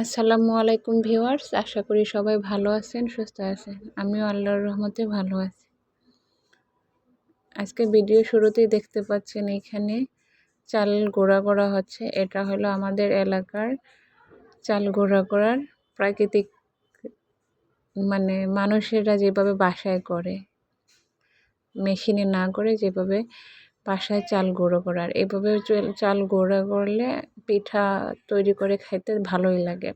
আসসালামু আলাইকুম ভিউয়ার্স, আশা করি সবাই ভালো আছেন, সুস্থ আছেন। আমিও আল্লাহর রহমতে ভালো আছি। আজকে ভিডিও শুরুতেই দেখতে পাচ্ছেন এখানে চাল গোড়া করা হচ্ছে। এটা হলো আমাদের এলাকার চাল গোড়া করার প্রাকৃতিক মানে মানুষেরা যেভাবে বাসায় করে, মেশিনে না করে যেভাবে বাসায় চাল গুঁড়ো করার। এভাবে চাল গুঁড়ো করলে পিঠা তৈরি করে খাইতে ভালোই লাগে।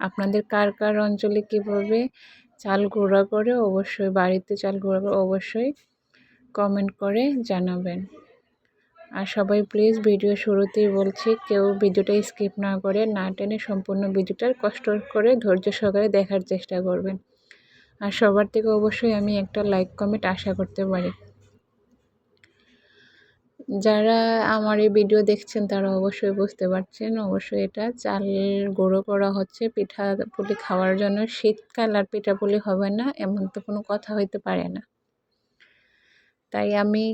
আপনাদের কার কার অঞ্চলে কীভাবে চাল গুঁড়া করে অবশ্যই, বাড়িতে চাল গুঁড়া করে অবশ্যই কমেন্ট করে জানাবেন। আর সবাই প্লিজ ভিডিও শুরুতেই বলছি, কেউ ভিডিওটা স্কিপ না করে, না টেনে সম্পূর্ণ ভিডিওটার কষ্ট করে ধৈর্য সহকারে দেখার চেষ্টা করবেন। আর সবার থেকে অবশ্যই আমি একটা লাইক কমেন্ট আশা করতে পারি। যারা আমার এই ভিডিও দেখছেন, তারা অবশ্যই বুঝতে পারছেন। অবশ্যই এটা চাল গুঁড়ো করা হচ্ছে। পিঠা পুলি খাওয়ার জন্য শীতকাল আর পিঠা পুলি হবে না, এমন তো কোনো কথা হইতে পারে না। তাই আমি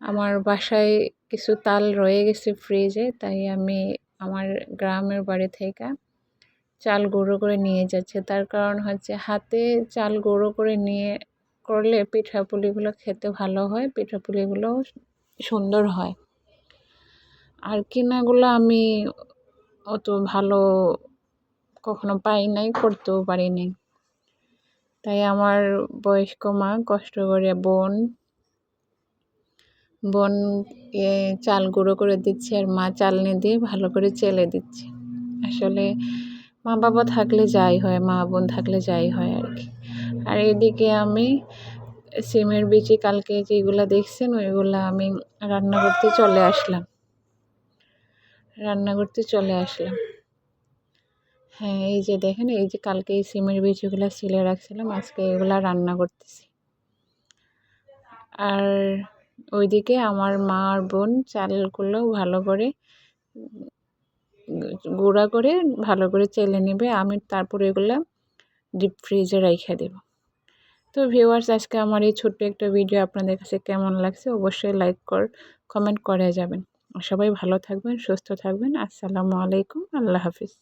আমার বাসায় কিছু তাল রয়ে গেছে ফ্রিজে তাই আমি আমার গ্রামের বাড়ি থেকে চাল গুঁড়ো করে নিয়ে যাচ্ছে। তার কারণ হচ্ছে হাতে চাল গুঁড়ো করে নিয়ে করলে পিঠা পুলিগুলো খেতে ভালো হয়। পিঠা পুলিগুলো সুন্দর হয়। আর কেনাগুলো আমি অত ভালো কখনো পাই নাই, করতেও পারি নাই। তাই আমার বয়স্ক মা কষ্ট করে বোন বোন চাল গুঁড়ো করে দিচ্ছে আর মা চালনি দিয়ে ভালো করে চেলে দিচ্ছে। আসলে মা বাবা থাকলে যাই হয় মা বোন থাকলে যাই হয় আর কি। আর এদিকে আমি সিমের বিচি কালকে যেগুলো দেখছেন, ওইগুলো আমি রান্না করতে চলে আসলাম। রান্না করতে চলে আসলাম। হ্যাঁ এই যে দেখেন, এই যে কালকে এই সিমের বিচিগুলো সিলে রাখছিলাম, আজকে এগুলা রান্না করতেছি। আর ওইদিকে আমার মা আর বোন চালগুলো ভালো করে গুঁড়া করে ভালো করে চেলে নেবে, আমি তারপরে এগুলো ডিপ ফ্রিজে রেখে দেবো। তো ভিউয়ার্স আজকে আমার এই ছোট্ট একটা ভিডিও আপনাদের কাছে কেমন লাগছে অবশ্যই লাইক কর কমেন্ট করে যাবেন। সবাই ভালো থাকবেন, সুস্থ থাকবেন। আসসালামু আলাইকুম, আল্লাহ হাফিজ।